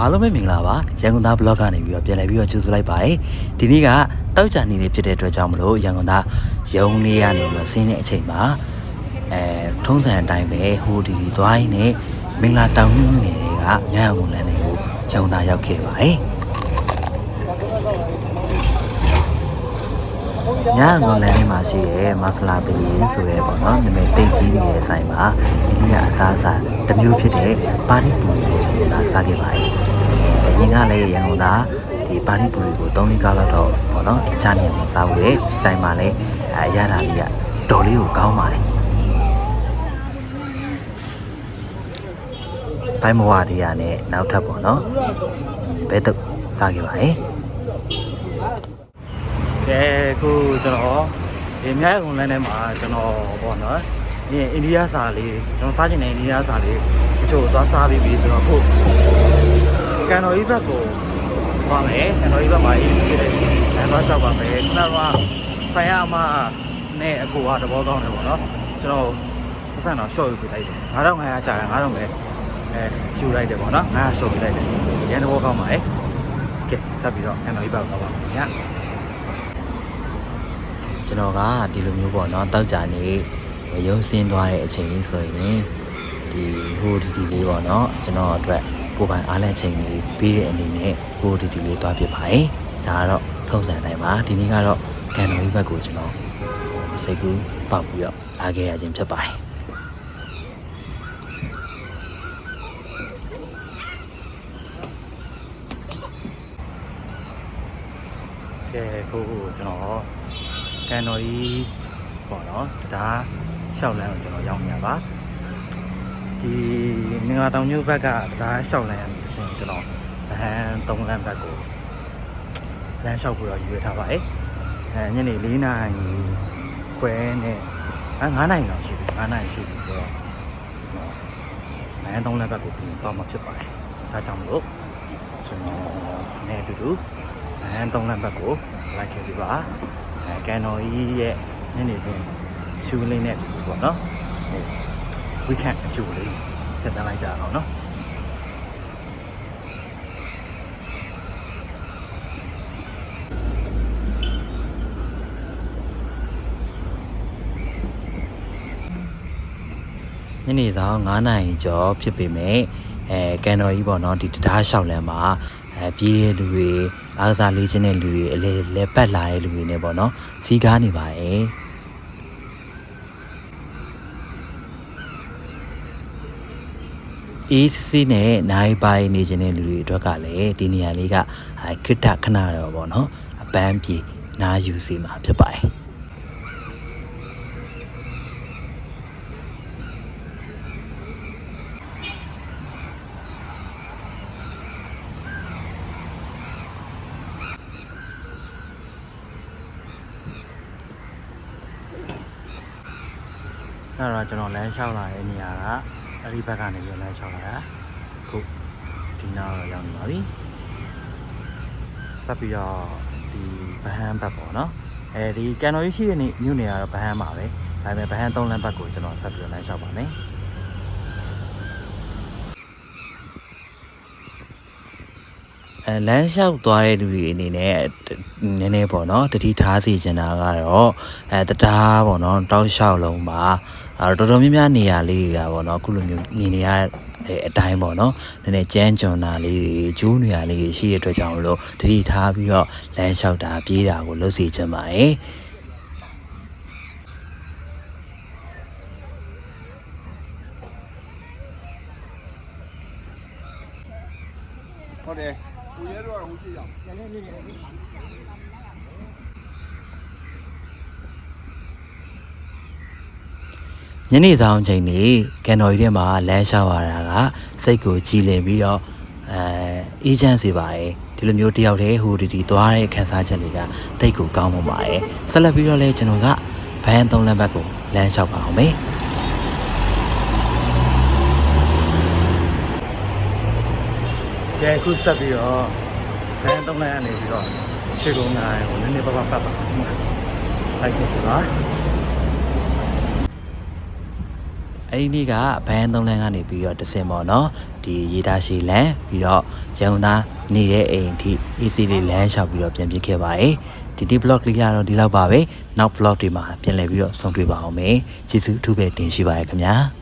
အားလုံးပဲမင်္ဂလာပါရန်ကုန်သား blog ကနေပြီးတော့ပြန်လည်ပြီးတော့ကြိုဆိုလိုက်ပါတယ်ဒီနေ့ကတောက်ကြနေနေဖြစ်တဲ့အတွက်ကြောင့်မလို့ရန်ကုန်သားရုံလေးကနေပြီးတော့ဆင်းတဲ့အချိန်မှာအဲထုံးစံအတိုင်းပဲဟိုဒီဒီသွားရင်းနဲ့မင်္ဂလာတောင်ညွန့်နေတွေကညံကုန်လန်းတွေကိုရန်ကုန်သားရောက်ခဲ့ပါတယ်ညံကုန်လန်းလေးမှာရှိရဲမဆလာပရင်ဆိုရဲပေါ့နော်နာမည်တိတ်ကြီးနေတဲ့ဆိုင်မှာအိန္ဒိယအစားအစာတစ်မျိုးဖြစ်တဲ့ပါနီပူရီကိုလာစားခဲ့ပါတယ်အ ရင်ကလည်းရန်ကုန်သားဒီပါဏိပူရီကို3လကားလောက်တော့ပေါ့နော်တခြားနေရာမှာစားဖို့လေဒီဆိုင်မှာလည်းအဲရတာလေးကတော်လေးကိုကောင်းပါတယ်ဘိုင်းမဝတရားနဲ့နောက်ထပ်ပေါ့နော်ဘဲတော့စားခဲ့ပါတယ်ကဲခုကျွန်တော်ဒီမြိုင်ကုန်လန်းထဲမှာကျွန်တော်ပေါ့နော်ဒီအိန္ဒိယစာလေးကျွန်တော်စားချင်တဲ့အိန္ဒိယစာလေးတချို့သွားစားပြီးပြီဆိုတော့ခု ကန်တော်ကြီးဘက်ကိုသွားမယ်ကန်တော်ကြီးဘက်မှာအေးဖြစ်တယ်လမ်းသွားလျှောက်ပါမယ်ခုနကဖိုင်ရအမနဲ့အကိုကသဘောကောင်းတယ်ပေါ့နော်ကျွန်တော်ပတ်စံတော့ရှော့ယူပြလိုက်တယ်9500ကြာတယ်9000ပဲအဲယူလိုက်တယ်ပေါ့နော်900ရှော့ပြလိုက်တယ်ရန်သဘောကောင်းပါလေကဲဆက်ပြီးတော့ကန်တော်ကြီးဘက်သွားပါမယ်ညကျွန်တော်ကဒီလိုမျိုးပေါ့နော်တောက်ကြနေရုံစင်းသွားတဲ့အချိန်ဆိုရင်ဒီဟိုဒီဒီလေးပေါ့နော်ကျွန်တော်အတွက် ကိုယ်ပိုင်အားလက်ချိန်လေးပြီးတဲ့အနေနဲ့ဟိုဒီဒီလေးသွားပြပါတယ်ဒါကတော့ထုံးစံအတိုင်းပါဒီနေ့ကတော့ကန်တော်ကြီးဘက်ကိုကျွန်တော်ဟိုစိတ်ကူးပေါက်ပြီးတော့လာခဲ့ရခြင်းဖြစ်ပါတယ်ကဲကိုကိုကျွန်တော်ကန်တော်ကြီးပေါ့နော်ဒါရှောက်လန်းကိုကျွန်တော်ရောက်နေရပါ ဒီမင်္ဂလာတောင်ညို့ဘက်ကဒါလျှောက်လန်းရလို့ဆိုရင်ကျွန်တော်ဗဟန်း၃လမ်းဘက်ကိုလမ်းလျှောက်ပြီးတော့ယူရထားပါတယ်အဲညနေ၄နာရီခွဲနဲ့အဲ9နာရီလောက်ရှိပြီ9နာရီရှိပြီဆိုတော့ကျွန်တော်ဗဟန်း၃လမ်းဘက်ကိုပြင်တော့မှာဖြစ်ပါတယ်ဒါကြောင့်မလို့ကျွန်တော်နဲ့အတူတူဗဟန်း၃လမ်းဘက်ကိုလိုက်ခဲ့ပြီပါအဲကန်တော်ကြီးရဲ့ညနေခင်းရှူလေးနဲ့ပေါ့နော် ဟို weekend အကျိုးလေးဖြတ်သန်းလိုက်ကြအောင်နော်ညနေဆောင်9နာရီကျော်ဖြစ်ပေမဲ့အဲကန်တော်ကြီးပေါ့နော်ဒီတရားလျှောက်လမ်းမှာအဲပြေးတဲ့လူတွေအားကစားလေးချင်းတဲ့လူတွေအလဲလဲပတ်လာတဲ့လူတွေနဲ့ပေါ့နော်စီးကားနေပါတယ် အေးစစ်စစ်နဲ့နိုင်ပိုင်းနေခြင်းတဲ့လူတွေအတွက်ကလည်းဒီနေရာလေးကအဲခိတ္တခဏတော့ဗောနော်အပန်းပြေနားယူစီမှာဖြစ်ပါတယ်အဲ့တော့ကျွန်တော်လမ်းလျှောက်လာတဲ့နေရာက အဲ့ဒီဘက်ကနေပြီးလမ်းလျှောက်လာတာခုဒီနားတော့ရောက်နေပါပြီဆက်ပြီးတော့ဒီဗဟန်းဘက်ပေါ့နော်အဲဒီကန်တော်ကြီးရှိတဲ့နေမြို့နေရတော့ဗဟန်းပါပဲဒါပေမဲ့ဗဟန်းသုံးလမ်းဘက်ကိုကျွန်တော်ဆက်ပြီးတော့လမ်းလျှောက်ပါမယ်အဲလမ်းလျှောက်သွားတဲ့လူတွေအနေနဲ့နည်းနည်းပေါ့နော်တတိထားစီချင်တာကတော့အဲတရားပေါ့နော်တောက်လျှောက်လုံးပါ အဲတော်တော်များများနေရာလေးတွေကပေါ့နော်အခုလိုမျိုးမြင်နေရတဲ့အတိုင်းပေါ့နော်နည်းနည်းကြမ်းကြွန်တာလေးတွေကျိုးနေရာလေးတွေရှိတဲ့အတွက်ကြောင့်မလို့တတိထားပြီးတော့လမ်းလျှောက်တာပြေးတာကိုလုပ်စီချင်ပါတယ်ဟုတ်တယ်ကိုရဲတော့ဟိုကြည့်ရအောင် ညနေဆောင်ချိန်နေကန်တော်ကြီးထဲမှာလမ်းလျှောက်ရတာကစိတ်ကိုကြည်လင်ပြီးတော့အဲအေးချမ်းစေပါတယ်ဒီလိုမျိုးတယောက်တည်းဟိုဒီဒီသွားတဲ့ခန်းစားချက်တွေကတိတ်ကိုကောင်းပါပါတယ်ဆက်လက်ပြီးတော့လဲကျွန်တော်ကဘန်သုံးလမ်းဘက်ကိုလမ်းလျှောက်ပါအောင်မေကဲခုဆက်ပြီးတော့ဘန်သုံးလမ်းကနေပြီးတော့ရှေ့ကုန်းနိုင်ကိုနည်းနည်းပါးပါးပတ်ပါလိုက်ခဲ့ပါ အဲ့ဒီနေ့ကဘန်သုံးလမ်းကနေပြီးတော့တစင်ပေါ့နော်ဒီဒီရေတာရှိလမ်းပြီးတော့ရန်ကုန်သားနေတဲ့အိမ်အထိ AC လေးလမ်းလျှောက်ပြီးတော့ပြန်ပြစ်ခဲ့ပါတယ်ဒီဒီ blog လေးကတော့ဒီလောက်ပါပဲနောက် blog တွေမှာပြန်လည်ပြီးတော့ဆုံတွေ့ပါအောင်မယ်ကျေးဇူးအထူးပဲတင်ရှိပါရခင်ဗျာ